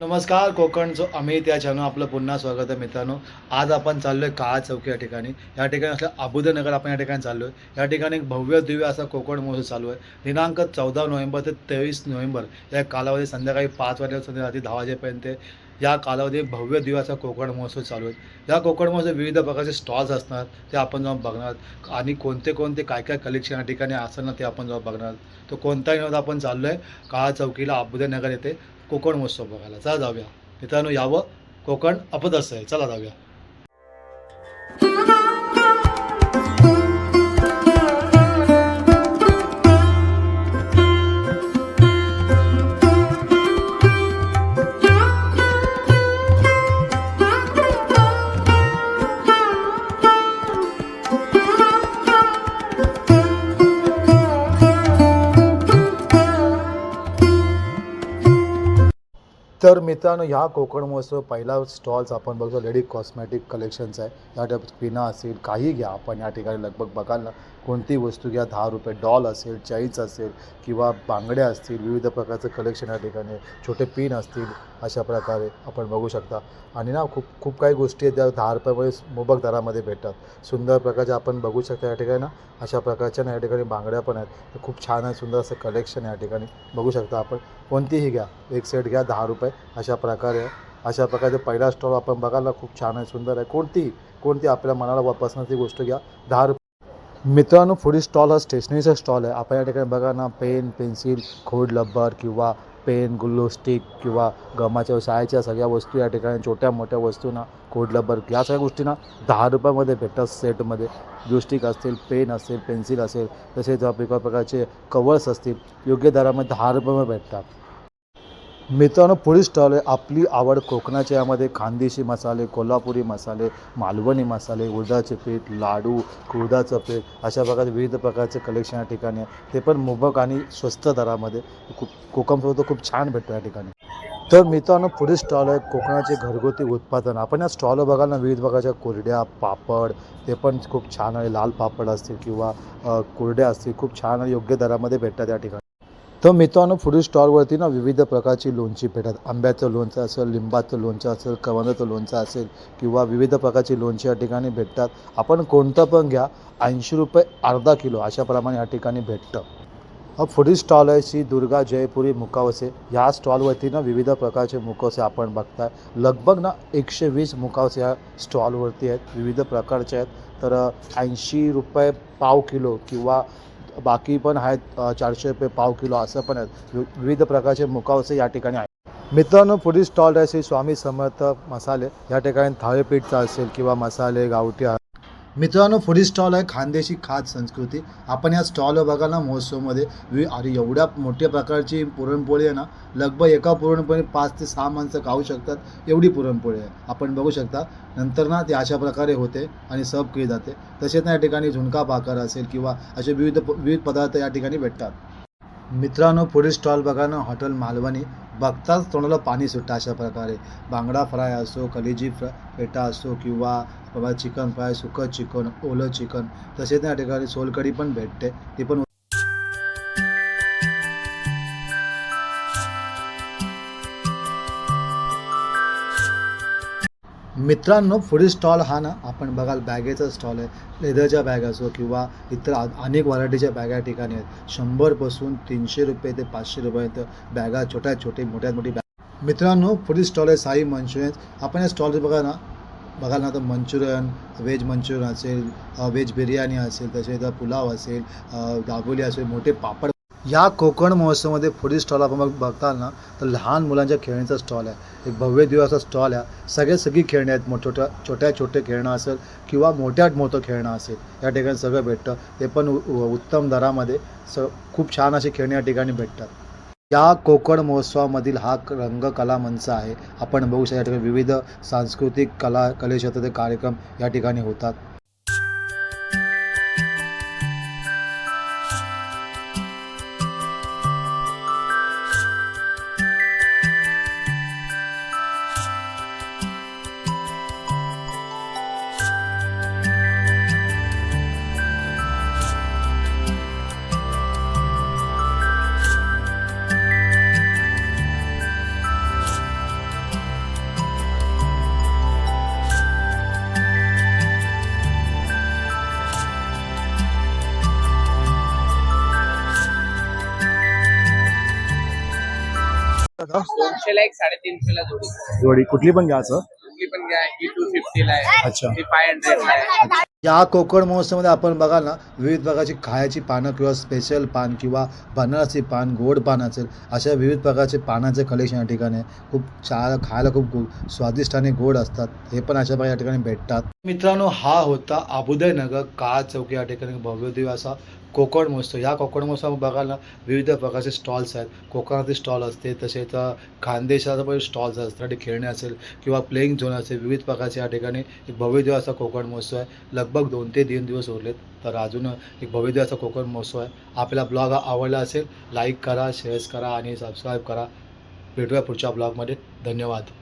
नमस्कार कोकणचं अमित या चॅनल आपलं पुन्हा स्वागत आहे मित्रांनो. आज आपण चाललो आहे काळा चौकी या ठिकाणी. या ठिकाणी असल्या अबुदनगर आपण या ठिकाणी चाललो आहे या ठिकाणी एक भव्य दिव्य असा कोकण महोत्सव चालू आहे. दिनांक चौदा नोव्हेंबर ते तेवीस नोव्हेंबर या कालावधी संध्याकाळी पाच वाजल्यापासून रात्री दहा वाजेपर्यंत या कालावधी भव्य दिव्य असा कोकण महोत्सव चालू आहे. या कोकण महोत्सव विविध प्रकारचे स्टॉल्स असणार ते आपण जाऊन बघणार. आणि कोणते कोणते काय काय कलेक्शन या ठिकाणी असणार ते आपण जाऊन बघणार. तो कोणताही नव्हता आपण चाललो आहे काळा चौकीला अबुदनगर येथे. कोकण महोत्सव बघायला. चला जाऊया. मित्रांनो यावं कोकण अपद असं आहे चला जाऊया. तर मित्रांनो ह्या कोकण महोत्सव पहिला स्टॉल्स आपण बघतो लेडी कॉस्मॅटिक कलेक्शन्स आहे. या टाईप पिना असेल काही घ्या आपण. या ठिकाणी लगभग बघाल ना कोणती वस्तू घ्या दहा रुपये डॉल असेल चाईज असेल किंवा बांगड्या असतील विविध प्रकारचं कलेक्शन या ठिकाणी छोटे पिन असतील अशा प्रकारे आपण बघू शकता. आणि ना खूप खूप काही गोष्टी आहेत त्या दहा रुपयामध्ये मुबक दरामध्ये भेटतात. सुंदर प्रकारच्या आपण बघू शकता या ठिकाणी ना अशा प्रकारच्या ना या ठिकाणी बांगड्या पण आहेत. खूप छान आहे सुंदर असं कलेक्शन या ठिकाणी बघू शकता आपण. कोणतीही घ्या. एक सेट घ्या दहा रुपये. अशा प्रकारे अशा प्रकारचा पहिला स्टॉल आपण बघायला खूप छान आहे सुंदर आहे. कोणतीही कोणती आपल्या मनाला वापसण्याची गोष्ट घ्या. दहा रुपये मित्रांनो पुढील स्टॉल हा स्टेशनरीचा स्टॉल आहे. आपण या ठिकाणी बघा ना पेन पेन्सिल खोड लब्बर किंवा पेन गुल्लो स्टिक किंवा गमाच्या शाळेच्या सगळ्या वस्तू या ठिकाणी छोट्या मोठ्या वस्तू ना खोड लब्बर या सगळ्या गोष्टी ना दहा रुपयामध्ये भेटतात सेटमध्ये ग्लू स्टिक असतील पेन असेल पेन्सिल असेल तसेच वेगवेगळ्या प्रकारचे कवर्स असतील योग्य दरामध्ये दहा रुपयामध्ये भेटतात. मित्रांनो पुढील स्टॉल आहे. आपली आवड कोकणाच्या यामध्ये. खानदेशी मसाले कोल्हापुरी मसाले मालवणी मसाले उडदाचे पीठ लाडू कुळदाचं पीठ अशा प्रकारचे विविध प्रकारचे कलेक्शन या ठिकाणी आहे. ते पण मोबक आणि स्वस्त दरामध्ये. खूप कोकमसोबत खूप छान भेटतो या ठिकाणी. तर मित्रांनो पुढील स्टॉल आहे. कोकणाचे घरगुती उत्पादन. आपण या स्टॉलवर बघाल ना विविध प्रकारच्या कुरड्या पापड ते पण खूप छान आहे. लाल पापड असतील किंवा कुरड्या असतील खूप छान योग्य दरामध्ये भेटतात या ठिकाणी. तर मित्रांनो पुढील स्टॉलवरती ना विविध प्रकारची लोणची भेटतात. आंब्याचं लोणचं असेल लिंबाचं लोणचं असेल कवंदाचं लोणचं असेल किंवा विविध प्रकारची लोणची या ठिकाणी भेटतात. आपण कोणतं पण घ्या ऐंशी रुपये अर्धा किलो अशाप्रमाणे या ठिकाणी भेटतं. हा पुढील स्टॉल आहे श्री दुर्गा जयपुरी मुकावसे. ह्या स्टॉलवरती ना विविध प्रकारचे मुखवसे आपण बघताय. लगभग ना एकशे वीस मुकावसे या स्टॉलवरती आहेत विविध प्रकारचे आहेत. तर ऐंशी रुपये पाव किलो किंवा बाकी पण आहेत चारशे रुपये पाव किलो असं पण आहेत. वि- विविध प्रकारचे मुकावसे या ठिकाणी आहेत. मित्रांनो पुढील स्टॉल आहे श्री स्वामी समर्थ मसाले. या ठिकाणी थाळीपीठचा असेल किंवा मसाले गावठी मित्रांनो फुडी स्टॉल आहे खानदेशी खाद संस्कृती. आपण या स्टॉलवर बघा ना महोत्सवमध्ये वि अरे एवढ्या मोठ्या प्रकारची पुरणपोळी आहे ना लगभग एका पुरणपोळी पाच ते सहा माणसं खाऊ शकतात. एवढी पुरणपोळी आहे. आपण बघू शकता नंतर ना ती अशा प्रकारे होते आणि सर्व केली जाते. तसेच ना या ठिकाणी झुणका भाकर असेल किंवा असे विविध विविध पदार्थ या ठिकाणी भेटतात. मित्रांनो पुढील स्टॉल बघा ना हॉटेल मालवणी. बघताच तोंडाला पाणी सुटतं अशा प्रकारे. बांगडा फ्राय असो कलेजी फ्राय पेटा असो किंवा बाबा चिकन फ्राय सुकं चिकन ओलं चिकन तसेच त्या ठिकाणी सोलकढी पण भेटते. ती पण मित्रांनो पुढील स्टॉल हा ना आपण बघाल बॅगेचा स्टॉल आहे. लेदरच्या बॅग असो किंवा इतर अनेक व्हरायटीच्या बॅगा या ठिकाणी आहेत. शंभरपासून तीनशे रुपये ते पाचशे रुपये बॅगा छोट्या छोटे मोठ्यात मोठी बॅग. मित्रांनो पुढील स्टॉल आहे साई मंचुरियन आपण या स्टॉल बघा ना बघाल ना तर मंचुरियन व्हेज मंचुरियन असेल व्हेज बिर्याणी असेल तसेच पुलाव असेल दाबोली असेल मोठे पापड. या कोकण महोत्सवामध्ये पुढील स्टॉल आपण बघ बघताल ना तर लहान मुलांच्या खेळणीचा स्टॉल आहे. एक भव्य दिवसाचा स्टॉल आहे. सगळे सगळी खेळणी आहेत. मोठ छोट्या छोट्या छोटे खेळणं असेल किंवा मोठ्यात मोठं खेळणं असेल या ठिकाणी सगळं भेटतं. ते पण उ- उत्तम दरामध्ये स खूप छान अशी खेळणी या ठिकाणी भेटतात. या कोकण महोत्सवामधील हा रंगकला मंच आहे. आपण बघू शकता या ठिकाणी विविध सांस्कृतिक कला कलेक्षेत्र कार्यक्रम या ठिकाणी होतात. आता दोनशेला एक साडेतीनशेला जोडी. जोडी. कुठली पण घ्या असं. कुठली पण घ्या. ही टू फिफ्टीला आहे. अच्छा. ही फाय हंड्रेडला आहे. या कोकण महोत्सवामध्ये आपण बघाल ना विविध प्रकारची खायची पानं किंवा स्पेशल पान किंवा बनारसी पान गोड पान असेल अशा विविध प्रकारचे पानाचे कलेक्शन या ठिकाणी. खूप छान खायला खूप स्वादिष्ट आणि गोड असतात. हे पण अशा प्रकारे या ठिकाणी भेटतात. मित्रांनो हा होता अबुदय नगर काळ चौकी या ठिकाणी भव्यदेव असा कोकण महोत्सव. या कोकण महोत्सव बघायला विविध प्रकारचे स्टॉल्स आहेत. कोकणातील स्टॉल असते तसेच खानदेशाचा पण स्टॉल्स असतात खेळणे असेल किंवा प्लेईंग झोन असेल विविध प्रकारचे या ठिकाणी एक भव्यदेव असा कोकण महोत्सव आहे. लगभग दोन ते तीन दिवस उरलेत तर अजून एक भव्यदेव असा कोकण महोत्सव आहे. आपला ब्लॉग आवडला असेल लाईक करा शेअर्स करा आणि सबस्क्राईब करा. भेटूया पुढच्या ब्लॉगमध्ये धन्यवाद.